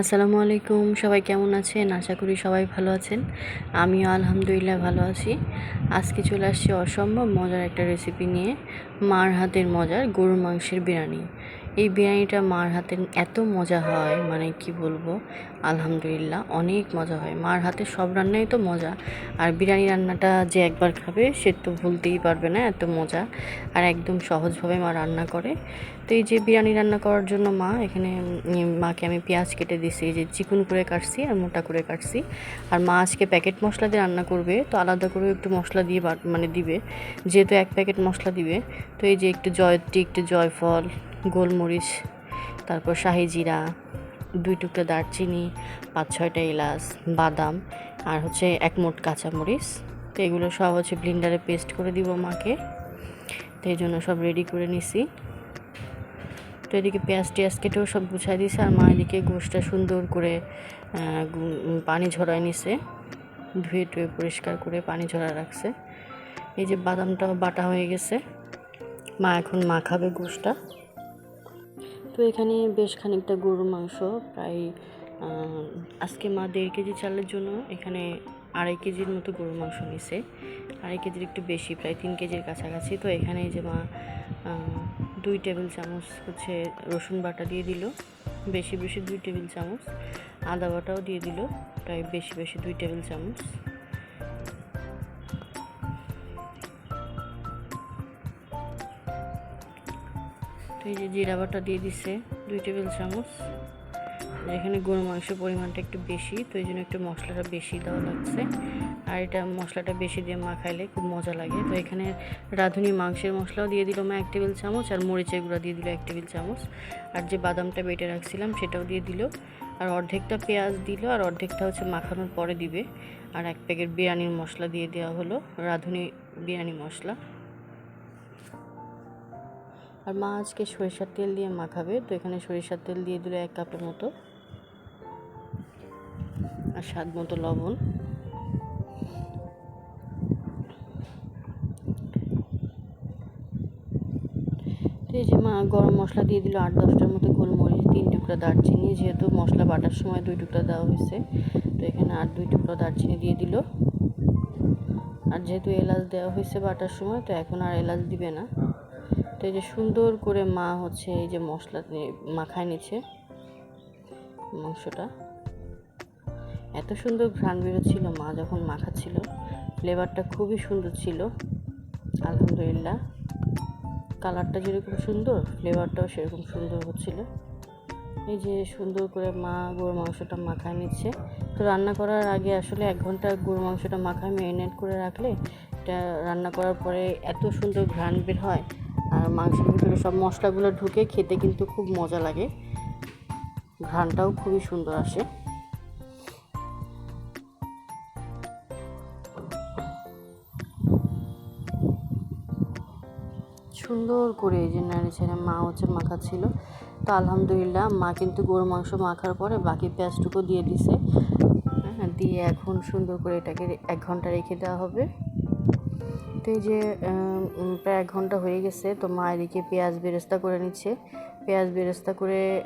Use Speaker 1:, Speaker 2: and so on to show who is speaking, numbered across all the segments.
Speaker 1: আসসালামু আলাইকুম, সবাই কেমন আছেন? আশা করি সবাই ভালো আছেন। আমিও আলহামদুলিল্লাহ ভালো আছি। আজকে চলে আসছি অসম্ভব মজার একটা রেসিপি নিয়ে। মার হাতের মজার গরুর মাংসের বিরিয়ানি। এই বিরিয়ানিটা মার হাতের এত মজা হয় মানে কি বলব? আলহামদুলিল্লাহ, অনেক মজা হয়। মার হাতে সব রান্নাই তো মজা, আর বিরিয়ানি রান্নাটা যে একবার খাবে সে তো ভুলতেই পারবে না, এত মজা। আর একদম সহজভাবে মা রান্না করে। তো এই যে বিরিয়ানি রান্না করার জন্য মা, এখানে মাকে আমি পেঁয়াজ কেটে দিছি, এই যে চিকন করে কাটছি আর মোটা করে কাটছি। আর মা আজকে প্যাকেট মশলা দিয়ে রান্না করবে, তো আলাদা করে একটু মশলা দিয়ে মানে দিবে। যেহেতু এক প্যাকেট মশলা দিবে, তো এই যে একটু জয়ত্রী, একটু জয়ফল গোলমরিচ, তারপর শাহি জিরা, দুই টুকরো দারচিনি, পাঁচ ছয়টা এলাচ, বাদাম আর হচ্ছে এক মোট কাঁচামরিচ। তো এগুলো সব হচ্ছে ব্লিন্ডারে পেস্ট করে দিব মাকে। তো এই জন্য সব রেডি করে নিছি। তো এদিকে পেঁয়াজ টেয়াজ কেটেও সব গুছাই দিছে আর মা এদিকে গোশটা সুন্দর করে পানি ঝরায় নিছে। ধুয়ে টুয়ে পরিষ্কার করে পানি ঝরা রাখছে। এই যে বাদামটাও বাটা হয়ে গেছে। মা এখন মাখাবে গোশটা তো এখানে বেশ খানিকটা গরুর মাংস, প্রায় আজকে মা দেড় কেজি চালের জন্য এখানে আড়াই কেজির মতো গরুর মাংস নিছে। আড়াই কেজির একটু বেশি, প্রায় তিন কেজির কাছাকাছি। তো এখানে যে মা দুই টেবিল চামচ হচ্ছে রসুন বাটা দিয়ে দিল, বেশি বেশি দুই টেবিল চামচ। আদা বাটাও দিয়ে দিল, প্রায় বেশি বেশি দুই টেবিল চামচ। এই যে জিরা বাটা দিয়ে দিছে দুই টেবিল চামচ। এখানে গরু মাংসের পরিমাণটা একটু বেশি, তো এই জন্য একটু মশলাটা বেশি দেওয়া লাগছে। আর এটা মশলাটা বেশি দিয়ে মাখাইলে খুব মজা লাগে। তো এখানে রাঁধুনি মাংসের মশলাও দিয়ে দিল মা এক টেবিল চামচ আর মরিচের গুঁড়া দিয়ে দিল এক টেবিল চামচ। আর যে বাদামটা বেটে রাখছিলাম সেটাও দিয়ে দিল। আর অর্ধেকটা পেঁয়াজ দিল আর অর্ধেকটা হচ্ছে মাখানোর পরে দিবে। আর এক প্যাকেট বিরিয়ানির মশলা দিয়ে দেওয়া হলো, রাঁধুনি বিরিয়ানি মশলা। আর মা আজকে সরিষার তেল দিয়ে মাখাবে। তো এখানে সরিষার তেল দিয়ে দিল এক কাপের মতো। আর স্বাদ মতো লবণ। এই যে মা গরম মশলা দিয়ে দিল আট দশটার মতো গোলমরিচ, তিন টুকরা দারচিনি, যেহেতু মশলা বাটার সময় দুই টুকরা দেওয়া হয়েছে, তো এখানে আর দুই টুকরা দারচিনি দিয়ে দিল। আর যেহেতু এলাচ দেওয়া হয়েছে বাটার সময়, তো এখন আর এলাচ দিবে না। তো এই যে সুন্দর করে মা হচ্ছে এই যে মশলা মাখায় নিচ্ছে মাংসটা। এত সুন্দর ঘ্রাণ বেরোচ্ছিল মা যখন মাখাচ্ছিল। ফ্লেভারটা খুবই সুন্দর ছিল, আলহামদুলিল্লাহ। কালারটা যেরকম সুন্দর, ফ্লেভারটাও সেরকম সুন্দর হচ্ছিল। এই যে সুন্দর করে মা গরুর মাংসটা মাখায় নিচ্ছে। তো রান্না করার আগে আসলে এক ঘণ্টা গরুর মাংসটা মাখায় ম্যারিনেট করে রাখলে এটা রান্না করার পরে এত সুন্দর ঘ্রাণ বের হয় আর মাংসের ভিতরে সব মশলাগুলো ঢুকে খেতে কিন্তু খুব মজা লাগে। ঘ্রাণটাও খুবই সুন্দর আসে। সুন্দর করে এই যে নাড়ি ছেড়ে মা হচ্ছে মাখাচ্ছিল তো আলহামদুলিল্লাহ মা কিন্তু গরু মাংস মাখার পরে বাকি পেঁয়াজটুকু দিয়ে দিছে। হ্যাঁ দিয়ে এখন সুন্দর করে এটাকে এক ঘণ্টা রেখে দেওয়া হবে। তো যে প্রায় এক ঘণ্টা হয়ে গেছে তো মা এদিকে পেঁয়াজ বেরেস্তা করে নিচ্ছে। পেঁয়াজ বেরেস্তা করে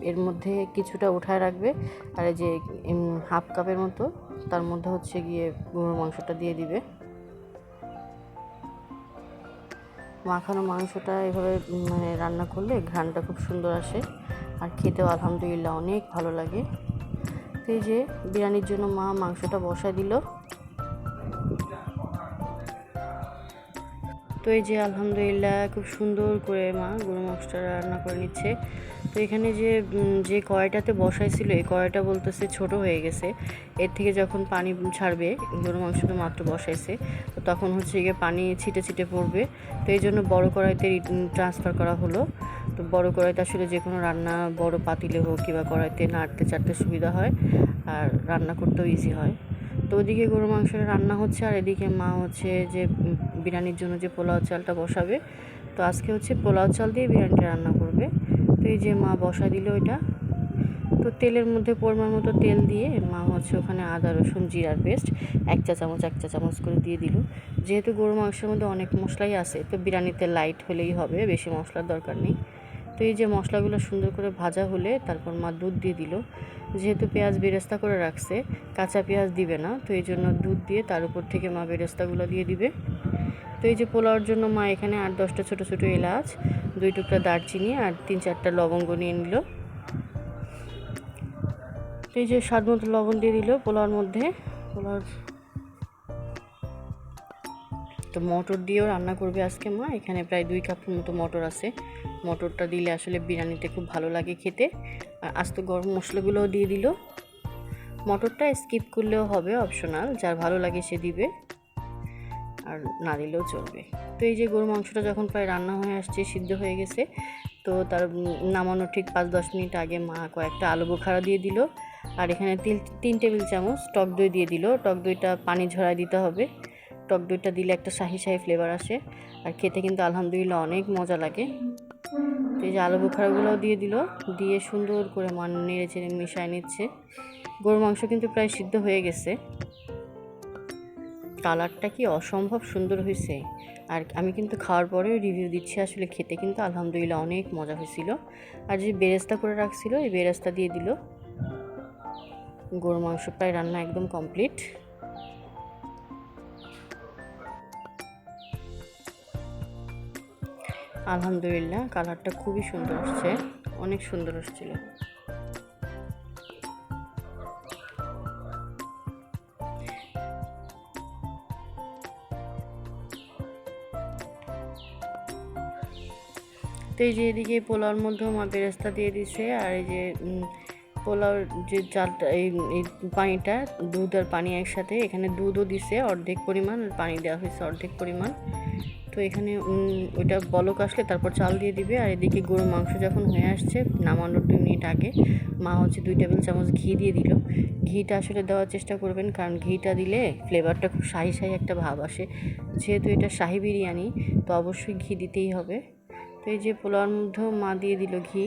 Speaker 1: এর মধ্যে কিছুটা উঠায় রাখবে। আর যে হাফ কাপের মতো, তার মধ্যে হচ্ছে গিয়ে গরুর মাংসটা দিয়ে দিবে। মাখানো মাংসটা এভাবে মানে রান্না করলে ঘ্রাণটা খুব সুন্দর আসে। আর খেতেও আলহামদুলিল্লাহ অনেক ভালো লাগে। এই যে, বিরিয়ানির জন্য মা মাংসটা বসায় দিল। তো এই যে আলহামদুলিল্লাহ খুব সুন্দর করে মা গরু মাংসটা রান্না করে নিচ্ছে। তো এখানে যে যে কড়াইটাতে বসাইছিল, এই কড়াইটা বলতেছে ছোট হয়ে গেছে। এর থেকে যখন পানি ছাড়বে, গরু মাংসটা মাত্র বসাইছে, তো তখন হচ্ছে গিয়ে পানি ছিটে ছিটে পড়বে। তো এই জন্য বড় কড়াইতে ট্রান্সফার করা হলো। তো বড় কড়াইতে আসলে যে কোনো রান্না, বড় পাতিলে হোক কিংবা কড়াইতে নাড়তে, চাড়তে সুবিধা হয়। আর রান্না করতেও ইজি হয়। ওদিকে গরু মাংসটা রান্না হচ্ছে আর এদিকে মা হচ্ছে যে বিরিয়ানির জন্য যে পোলাও চালটা বসাবে। তো আজকে হচ্ছে পোলাও চাল দিয়ে বিরিয়ানিটা রান্না করবে। তো এই যে মা বসা দিল ওইটা। তো তেলের মধ্যে পরিমাণ মতো তেল দিয়ে মা হচ্ছে ওখানে আদা, রসুন, জিরার পেস্ট এক চা চামচ, এক চা চামচ করে দিয়ে দিল। যেহেতু গরু মাংসের মধ্যে অনেক মশলাই আছে, তো বিরিয়ানিতে লাইট হলেই হবে, বেশি মশলার দরকার নেই। তো এই যে মশলাগুলো সুন্দর করে ভাজা হলে তারপর মা দুধ দিয়ে দিল। যেহেতু পেঁয়াজ বেরেস্তা করে রাখছে, কাঁচা পেঁয়াজ দিবে না, তো এই জন্য দুধ দিয়ে তার উপর থেকে মা বেরেস্তাগুলো দিয়ে দিবে। তো এই যে পোলাওর জন্য মা এখানে আট দশটা ছোটো ছোটো এলাচ, দুই টুকরা দারচিনি আর তিন চারটা লবঙ্গ নিয়ে নিল। তো এই যে স্বাদ মতো লবণ দিয়ে দিল পোলাওর মধ্যে। পোলাওর তো মটর দিয়েও রান্না করবে আজকে মা। এখানে প্রায় দুই কাপের মতো মটর আছে। মটরটা দিলে আসলে বিরিয়ানিতে খুব ভালো লাগে খেতে। আর আস্ত গরম মশলাগুলোও দিয়ে দিল। মটরটা স্কিপ করলেও হবে অপশনাল যার ভালো লাগে সে দিবে। আর না দিলেও চলবে। তো এই যে গরু মাংসটা যখন প্রায় রান্না হয়ে আসছে, সিদ্ধ হয়ে গেছে, তো তার নামানোর ঠিক পাঁচ দশ মিনিট আগে মা কয়েকটা আলু বোখারা দিয়ে দিল। আর এখানে তিন তিন টেবিল চামচ টক দই দিয়ে দিল। টক দইটা পানি ঝরায় দিতে হবে। টক দইটা দিলে একটা শাহি শাহি ফ্লেভার আসে। আর খেতে কিন্তু আলহামদুলিল্লাহ অনেক মজা লাগে। এই যে আলু বোখারাগুলোও দিয়ে দিল। দিয়ে সুন্দর করে মান নেড়ে চেড়ে মিশায় নিচ্ছে। গরুর মাংস কিন্তু প্রায় সিদ্ধ হয়ে গেছে। কালারটা কি অসম্ভব সুন্দর হয়েছে। আর আমি কিন্তু খাওয়ার পরেও রিভিউ দিচ্ছি, আসলে খেতে কিন্তু আলহামদুলিল্লাহ অনেক মজা হয়েছিল। আর যে বেরেস্তা করে রাখছিল, এই বেরেস্তা দিয়ে দিল। গরুর মাংস প্রায় রান্না একদম কমপ্লিট আলহামদুলিল্লাহ, কালারটা খুবই সুন্দর আসছে, অনেক সুন্দর আসছিল। তো এই যে এদিকে পোলাওর মধ্যেও মা বেরেস্তা দিয়ে দিছে, আর এই যে পোলাওর যে চালটা এই এই পানিটা, দুধ আর পানি একসাথে, এখানে দুধও দিছে, অর্ধেক পরিমাণ, আর পানি দেওয়া হয়েছে অর্ধেক পরিমাণ। তো এখানে ওইটা বলক আসলে তারপর চাল দিয়ে দিবে। আর এদিকে গরুর মাংস যখন হয়ে আসছে, নামানোর দুই মিনিট আগে, মা হচ্ছে দুই টেবিল চামচ ঘি দিয়ে দিল। ঘিটা আসলে দেওয়ার চেষ্টা করবেন, কারণ ঘিটা দিলে ফ্লেভারটা খুব শাহি শাহি একটা ভাব আসে। যেহেতু এটা শাহি বিরিয়ানি, তো অবশ্যই ঘি দিতেই হবে। তো এই যে পোলাওয়ার মধ্যেও মা দিয়ে দিল ঘি।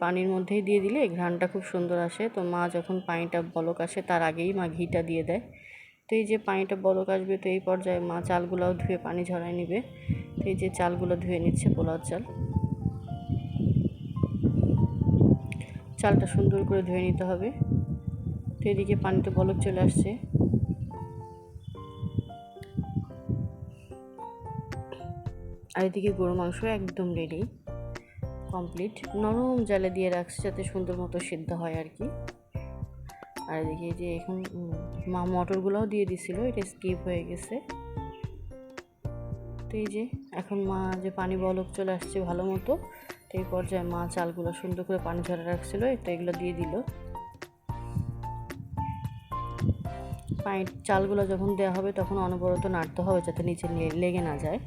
Speaker 1: পানির মধ্যেই দিয়ে দিলে ঘ্রাণটা খুব সুন্দর আসে। তো মা যখন পানিটা বলক আসে, তার আগেই মা ঘিটা দিয়ে দেয়। তো এই যে পানিটা বলক আসবে তো এই পর্যায়ে মা চালগুলোও ধুয়ে পানি ঝরায় নিবে। তো এই যে চালগুলো ধুয়ে নিচ্ছে, পোলাওর চাল। চালটা সুন্দর করে ধুয়ে নিতে হবে। তো এদিকে পানিটা বলক চলে আসছে। আর এদিকে গরু মাংস একদম রেডি কমপ্লিট নরম জালে দিয়ে রাখছে যাতে সুন্দর মতো সিদ্ধ হয় আর কি। আর এদিকে যে এখন মা মটরগুলোও দিয়ে দিছিল, এটা স্কিপ হয়ে গেছে। তো এই যে, এখন মা যে পানি বলক চলে আসছে ভালো মতো, তো এই পর্যায়ে মা চালগুলো সুন্দর করে পানি ঝরে রাখছিল, তো এগুলো দিয়ে দিল। পানি, চালগুলো যখন দেওয়া হবে তখন অনবরত নাড়তে হবে যাতে নিচে লেগে না যায়।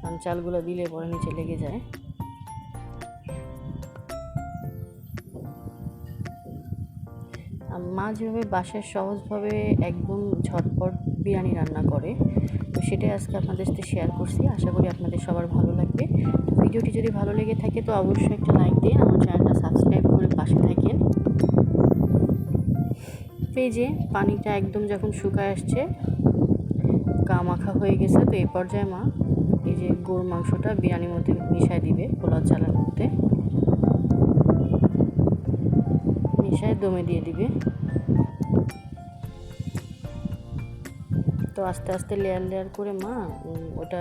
Speaker 1: কারণ চালগুলো দিলে পরে নিচে লেগে যায়। মা যেভাবে বাসায় সহজভাবে একদম ঝটপট বিরিয়ানি রান্না করে, তো সেটাই আজকে আপনাদের সাথে শেয়ার করছি। আশা করি আপনাদের সবার ভালো লাগবে। ভিডিওটি যদি ভালো লেগে থাকে, তো অবশ্যই একটা লাইক দিন আমার চ্যানেলটা সাবস্ক্রাইব করে পাশে থাকেন। পেজে পানিটা একদম যখন শুকায় আসছে গা মাখা হয়ে গেছে, তো এই পর্যায়ে মা এই যে গরুর মাংসটা বিরিয়ানির মধ্যে মিশাই দিবে, পোলাও চালের মধ্যে। মিশায় দমে দিয়ে দিবে। তো আস্তে আস্তে লেয়ার লেয়ার করে মা ওটা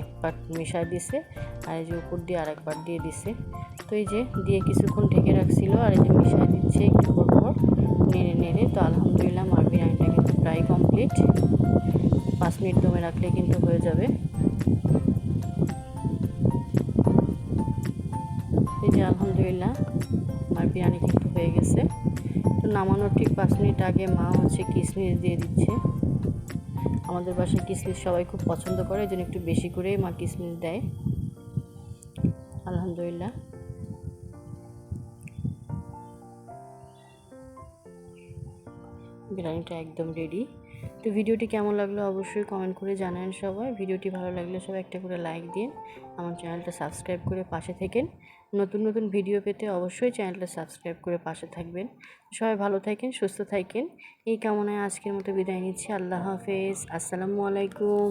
Speaker 1: এক পাট মিশাই দিছে, আর এই যে উপর দিয়ে আরেক পাট দিয়ে দিছে। তো এই যে দিয়ে কিছুক্ষণ ঢেকে রাখছিল, আর এই যে মিশাই দিচ্ছে একটু পর পর, নেড়ে নেড়ে, তো আলহামদুলিল্লাহ মার বিরিয়ানিটা কিন্তু প্রায় কমপ্লিট পাঁচ মিনিট দমে রাখলে কিন্তু হয়ে যাবে। এই যে আলহামদুলিল্লাহ আমার বিরিয়ানি কিন্তু হয়ে গেছে। তো নামানোর ঠিক পাঁচ মিনিট আগে মা হচ্ছে কিশমিশ দিয়ে দিচ্ছে। আমাদের বাসায় কিশমিশ সবাই খুব পছন্দ করে, এই জন্য একটু বেশি করেই মা কিশমিশ দেয়। আলহামদুলিল্লাহ। বিরিয়ানিটা একদম রেডি তো ভিডিওটি কেমন লাগল অবশ্যই কমেন্ট করে জানান সবাই। ভিডিওটি ভালো লাগলে সবাই একটা করে লাইক দিন। আমার চ্যানেলটা সাবস্ক্রাইব করে পাশে থাকেন। নতুন নতুন ভিডিও পেতে অবশ্যই চ্যানেলটা সাবস্ক্রাইব করে পাশে থাকবেন। সবাই ভালো থাকেন, সুস্থ থাকেন। এই কামনায় আজকের মতো বিদায় নিচ্ছি। আল্লাহ হাফেজ। আসসালামু আলাইকুম।